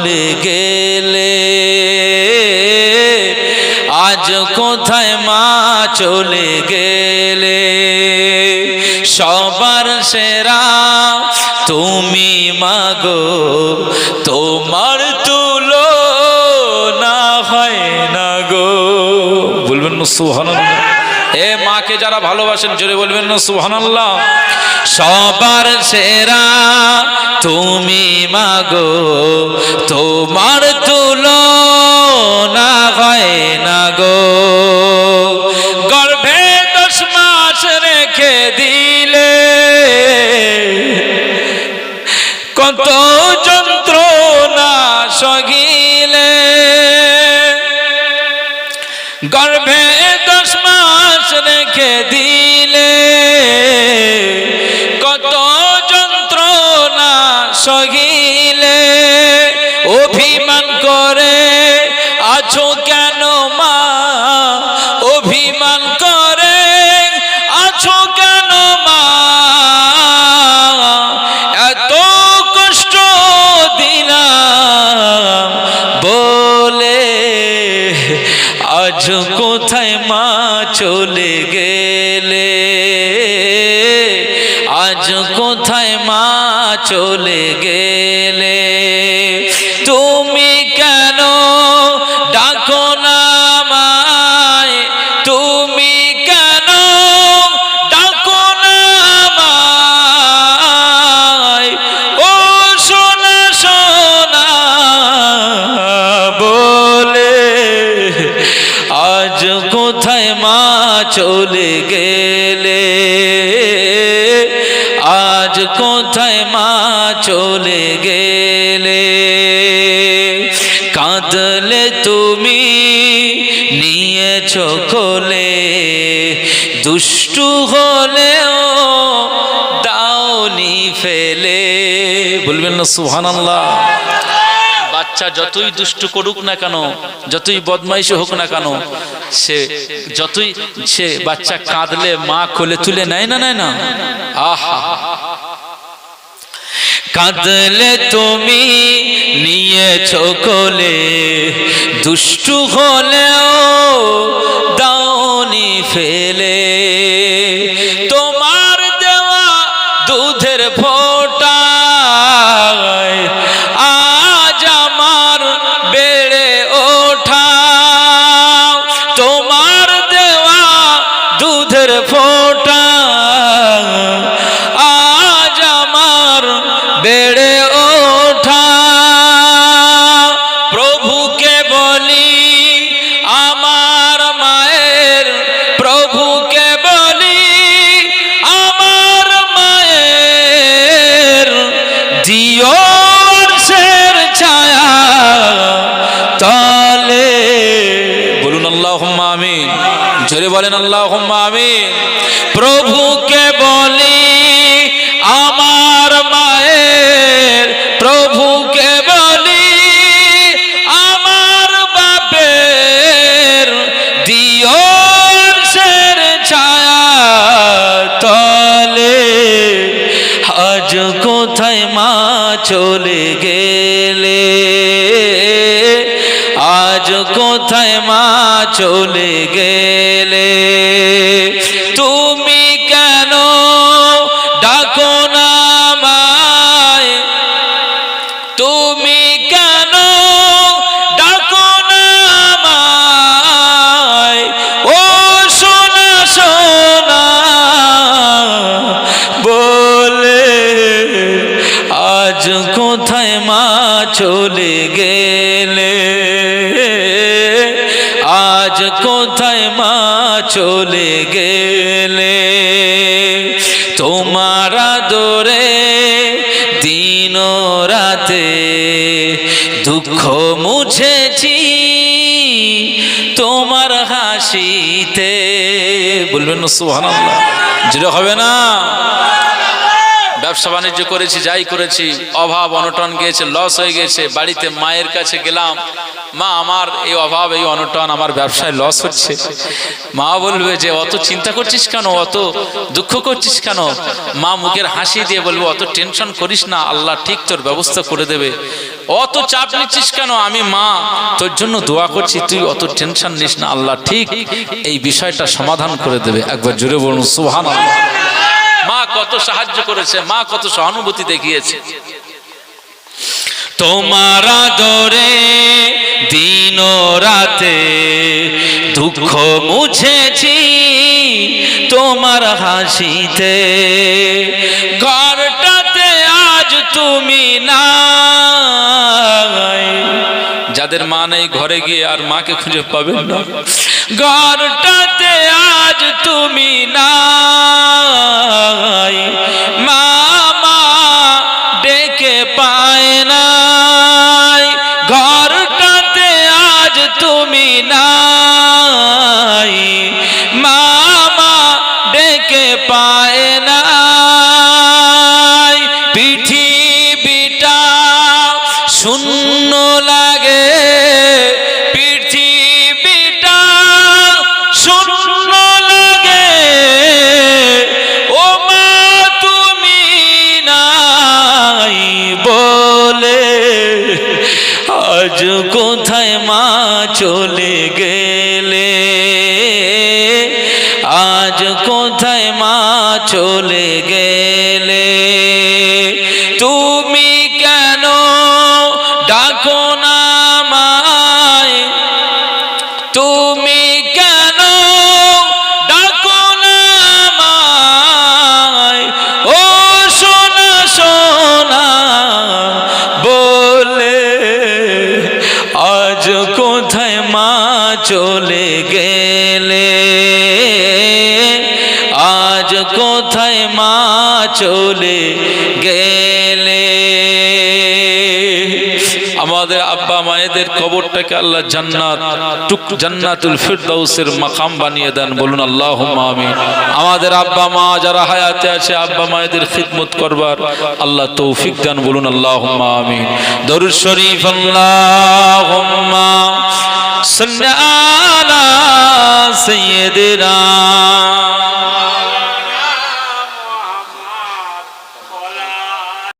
চলে গেলে? আজ কোথায় মা চলে গেলে? সবার সেরা তুমি মাগো, তোমার তুলো না হয় না গো। বলবেন সোহান মাকে যারা ভালোবাসেন, জোরে বলবেন না, সুবহানাল্লাহ। সবার সেরা তুমি মাগো, তোমার তুলো না হয় না গো। গর্ভে দশ মাস রেখে দিলে কত গেলে আজ কোথায় মা চলে গেলে? মা চলে গেলে। আজ কোথায় মা চলে গেলে? কাঁদলে তুমি, নিয়েছ কোলে দুষ্টু হলেও দাওনি ফেলে। বলবেন না, সুবহানাল্লাহ। বাচ্চা যতই দুষ্টু করুক না কেন, যতই বদমাইশি হোক না কেন, সে যতই সে বাচ্চা কাঁদলে, মা কোলে তুলে নেয় না নেয় না? আহা! কাঁদলে তুমি নিয়েছ কোলে, দুষ্টু হলেও আল্লাহ আমি জোরে বলেন আল্লাহ প্রভুকে বলি। কোথায় মা চলে গেলে? কোথায় মা চলে গেলে? তোমার দরে দিন রাতে দুঃখ মুছেছি, তোমার হাসিতে। বলবেন না, সুবহানাল্লাহ। যেটা হবে না? ব্যবসা বাণিজ্য করেছি, যাই করেছি, অভাব, অনটন গিয়েছে লস হয়ে গেছে বাড়িতে মায়ের কাছে গেলাম, মা আমার এই অভাব, এই অনটন আমার ব্যবসায় লস হচ্ছে। মা বলবে যে, অত চিন্তা করছিস কেন? অত দুঃখ করছিস কেন? মা মুখের হাসি দিয়ে বলবে, অত টেনশন করিস না, আল্লাহ ঠিক তোর ব্যবস্থা করে দেবে। অত চাপ নিচ্ছিস কেন? আমি মা, তোর জন্য দোয়া করছি, তুই অত টেনশন নিস না, আল্লাহ ঠিক এই বিষয়টা সমাধান করে দেবে। একবার জোরে বলুন সুহান মা কত সাহায্য করেছে, মা কত সহানুভূতি দেখিয়েছে। তোমার আদরে দিন রাতে দুঃখ মুছেছি তোমার হাসিতে। ঘরটাতে আজ তুমি না যাদের মা নেই ঘরে গিয়ে আর মাকে খুঁজে পাবেন না। ঘরটাতে আজ তুমি নাই। মামা ডেকে পায় নাই। ঘরটাতে আজ তুমি নাই। মামা ডেকে পায় নাই। পৃথিবীটা শূন্য লাগে। আজ কোথায় মা চলে গেলে? আমাদের আব্বা মায়েদের কবরটাকে আল্লাহ জান্নাত, টুক জান্নাতুল ফিরদাউসের মাকাম বানিয়ে দেন। বলুন আল্লাহ আমিন। আমাদের আব্বা মা যারা হায়াতে আছে, আব্বা মায়েদের খিদমত করবার আল্লাহ তৌফিক দেন। বলুন আল্লাহ আমিন। দরুদ শরীফ সাল্লি আলা সাইয়্যিদিনা